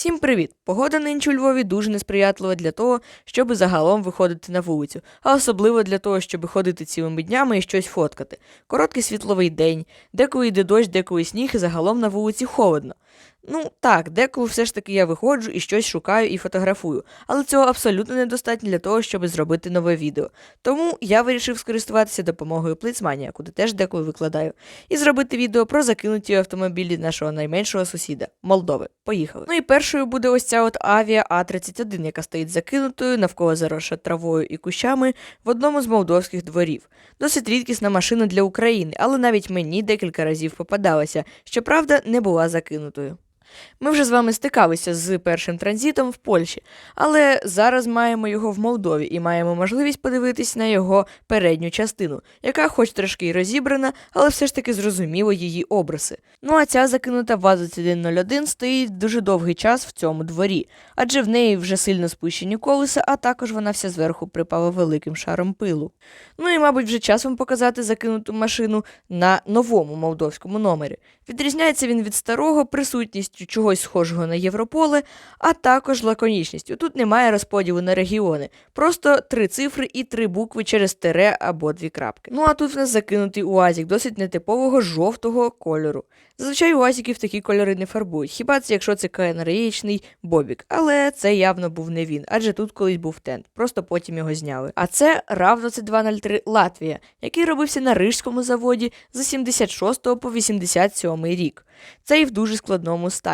Всім привіт! Погода нинче у Львові дуже несприятлива для того, щоб загалом виходити на вулицю, а особливо для того, щоб ходити цілими днями і щось фоткати. Короткий світловий день, деколи йде дощ, деколи сніг, і загалом на вулиці холодно. Ну так, деколи все ж таки я виходжу і щось шукаю і фотографую, але цього абсолютно недостатньо для того, щоб зробити нове відео. Тому я вирішив скористуватися допомогою Плейцманія, куди теж деколи викладаю, і зробити відео про закинуті автомобілі нашого найменшого сусіда Молдови. Поїхали. Ну і першою буде ось ця от авіа А31, яка стоїть закинутою навколо заросша травою і кущами в одному з молдовських дворів. Досить рідкісна машина для України, але навіть мені декілька разів попадалася, щоправда, не була закинутою. Ми вже з вами стикалися з першим транзитом в Польщі, але зараз маємо його в Молдові і маємо можливість подивитись на його передню частину, яка хоч трошки й розібрана, але все ж таки зрозуміло її обриси. Ну а ця закинута ВАЗ-2101 стоїть дуже довгий час в цьому дворі, адже в неї вже сильно спущені колеса, а також вона вся зверху припала великим шаром пилу. Ну і, мабуть, вже час вам показати закинуту машину на новому молдовському номері. Відрізняється він від старого присутністю чогось схожого на Європоле, а також лаконічністю. Тут немає розподілу на регіони, просто три цифри і три букви через тире або дві крапки. Ну а тут в нас закинутий уазік досить нетипового жовтого кольору. Зазвичай уазіків такі кольори не фарбують, хіба це якщо це КНРЄчний Бобік, але це явно був не він, адже тут колись був тент, просто потім його зняли. А це RAV 2203 Латвія, який робився на Рижському заводі з 76 по 87 рік. Це і в дуже складному стані.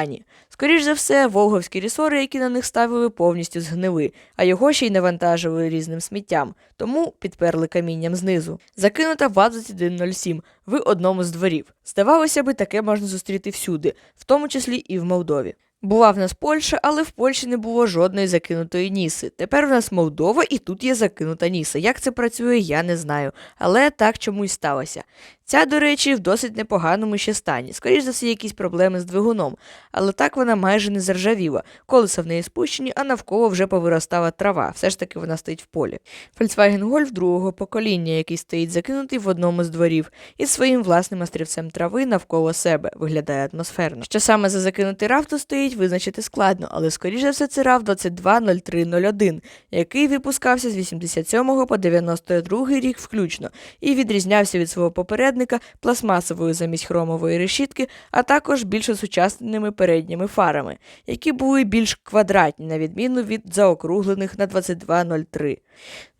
Скоріш за все, волговські рісори, які на них ставили, повністю згнили, а його ще й навантажили різним сміттям, тому підперли камінням знизу. Закинута ВАЗ-2107 в одному з дворів. Здавалося би, таке можна зустріти всюди, в тому числі і в Молдові. Була в нас Польща, але в Польщі не було жодної закинутої ніси. Тепер в нас Молдова і тут є закинута ніса. Як це працює, я не знаю. Але так чомусь сталося. Ця, до речі, в досить непоганому ще стані. Скоріше за все, якісь проблеми з двигуном, але так вона майже не заржавіла. Колеса в неї спущені, а навколо вже повиростала трава. Все ж таки вона стоїть в полі. Volkswagen Golf другого покоління, який стоїть закинутий в одному з дворів, із своїм власним острівцем трави навколо себе, виглядає атмосферно. Що саме за закинутий RAV тут стоїть, визначити складно, але скоріше за все це RAV 220301, який випускався з 87 по 92 рік включно і відрізнявся від свого попередника пластмасовою замість хромової решітки, а також більш осучасненими передніми фарами, які були більш квадратні, на відміну від заокруглених на 2203.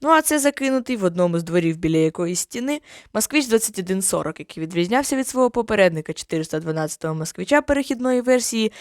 Ну а це закинутий в одному з дворів біля якоїсь стіни Москвич 2140, який відрізнявся від свого попередника 412-го москвича перехідної версії,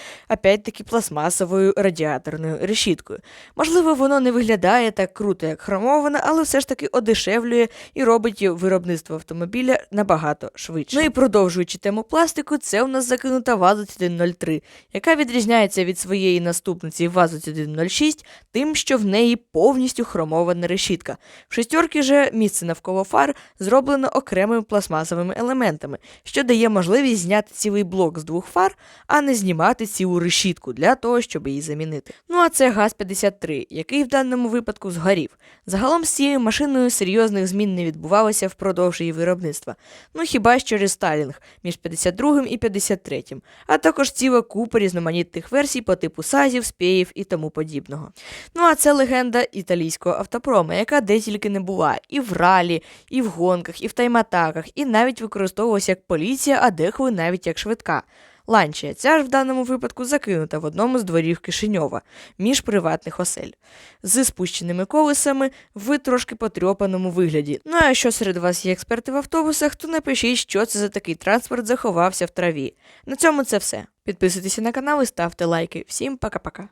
опять-таки пластмасовою радіаторною решіткою. Можливо, воно не виглядає так круто, як хромоване, але все ж таки одешевлює і робить виробництво автомобіля набагато швидше. Ну і продовжуючи тему пластику, це у нас закинута ВАЗ-2103, яка відрізняється від своєї наступниці ВАЗ-2106 тим, що в неї повністю хромована решітка. В шестерки же місце навколо фар зроблено окремими пластмасовими елементами, що дає можливість зняти цілий блок з двох фар, а не знімати цілу решітку для того, щоб її замінити. Ну а це ГАЗ-53, який в даному випадку згорів. Загалом з цією машиною серйозних змін не відбувалося впродовж її виробництва. Ну хіба що рестайлінг між 52 і 53, а також ціла купа різноманітних версій по типу сазів, спеїв і тому подібного. Ну а це легенда італійського автопрома, яка де тільки не була, і в ралі, і в гонках, і в тайм-атаках, і навіть використовувалася як поліція, а деколи навіть як швидка. Ланчія ця ж в даному випадку закинута в одному з дворів Кишиньова між приватних осель, з спущеними колесами в трошки потрьопаному вигляді. Ну а якщо серед вас є експерти в автобусах, то напишіть, що це за такий транспорт заховався в траві. На цьому це все. Підписуйтеся на канал і ставте лайки. Всім пока-пока.